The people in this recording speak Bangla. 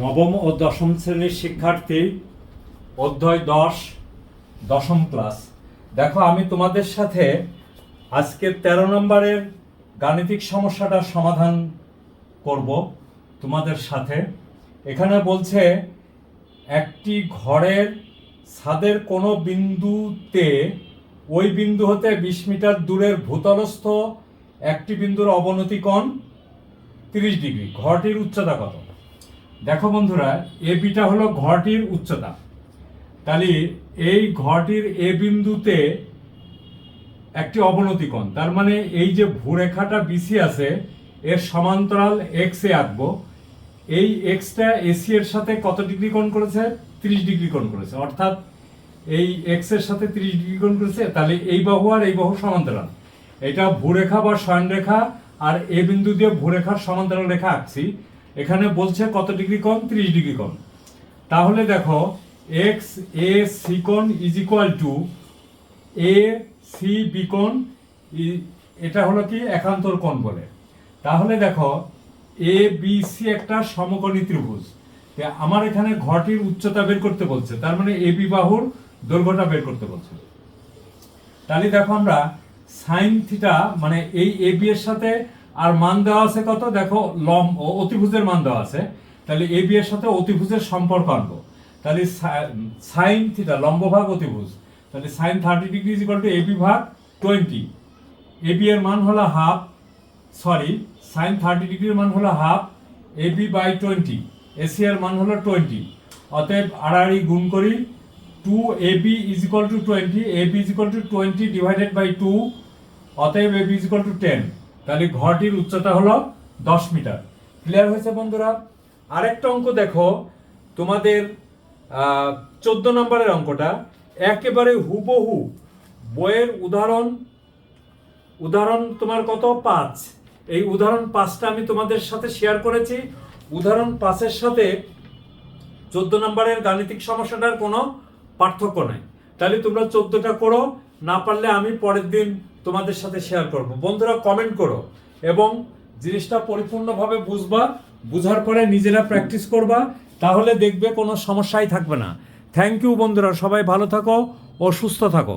নবম ও দশম শ্রেণির শিক্ষার্থী, অধ্যায় দশ, দশম ক্লাস। দেখো, আমি তোমাদের সাথে আজকে তেরো নম্বরের গাণিতিক সমস্যাটা সমাধান করব তোমাদের সাথে। এখানে বলছে, একটি ঘরের ছাদের কোনো বিন্দুতে, ওই বিন্দু হতে বিশ মিটার দূরের ভূতলস্থ একটি বিন্দুর অবনতি কোণ তিরিশ ডিগ্রি। ঘরটির উচ্চতা কত? দেখো বন্ধুরা, এ বিটা হলো ঘরটির উচ্চতা। তাহলে এই ঘরটির এ বিন্দুতে একটি অবনতি কোণ, তার মানে এই যে ভূরেখাটা বিসি আছে, এর সমান্তরাল এক্স আঁকবো। এই এক্সটা এসি এর সাথে কত ডিগ্রি কোণ করেছে? 30 ডিগ্রি কোণ করেছে। অর্থাৎ এই এক্সের সাথে 30 ডিগ্রি কোণ করেছে, তাহলে এই বাহু আর এই বাহু সমান্তরাল। এটা ভূরেখা বা শয়নরেখা আর এ বিন্দু দিয়ে ভূরেখার সমান্তরাল রেখা আঁকছি। এখানে বলছে কত ডিগ্রি কোণ? 30 ডিগ্রি কোণ। তাহলে দেখো এক্স এ সি কোণ is equal to A C B কোণ, ই- এটা হলো কি? একান্তর কোণ বলে। তাহলে দেখো এ বি সি একটা সমকোণী ত্রিভুজ। আমার এখানে ঘরটির উচ্চতা বের করতে বলছে। তার মানে এ বি বাহুর দৈর্ঘ্যটা বের করতে বলছে। তাহলে দেখো আমরা সাইন থিটা মানে এই এ বি এর সাথে আর মান দেওয়া আছে কত? দেখো, লম ও অতিভুজের মান দেওয়া আছে। তাহলে এ, বি এর সাথে অতিভুজের সম্পর্ক আনব। তাহলে সাইন থিটা, লম্ব ভাগ অতিভুজ। তাহলে sine thirty degree is equal to A, B ভাগ টোয়েন্টি। এ, বি এর মান হলো হাফ, সরি, সাইন থার্টি ডিগ্রির মান হলো half, A, B by twenty. AC এর মান হলো টোয়েন্টি। অতএব আড়াআড়ি গুণ করি, two A, B is equal to twenty, A, B is equal to twenty divided by two. অতএব A, B is equal to ten. তাহলে ঘরটির উচ্চতা হলো দশ মিটার। ক্লিয়ার হয়েছে বন্ধুরা? আরেকটা অঙ্ক দেখো, তোমাদের চোদ্দ নম্বরের অঙ্কটা। একেবারে হুবহু বইয়ের উদাহরণ উদাহরণ তোমার কত? পাঁচ। এই উদাহরণ পাঁচটা আমি তোমাদের সাথে শেয়ার করেছি। উদাহরণ পাঁচের সাথে চোদ্দ নম্বরের গাণিতিক সমস্যাটার কোনো পার্থক্য নাই। তাহলে তোমরা চোদ্দটা করো, না পারলে আমি পরের দিন তোমাদের সাথে শেয়ার করব। বন্ধুরা কমেন্ট করো এবং জিনিসটা পরিপূর্ণভাবে বুঝবা, বুঝার পরে নিজেরা প্র্যাকটিস করবা, তাহলে দেখবে কোনো সমস্যাই থাকবে না। থ্যাংক ইউ বন্ধুরা, সবাই ভালো থাকো ও সুস্থ থাকো।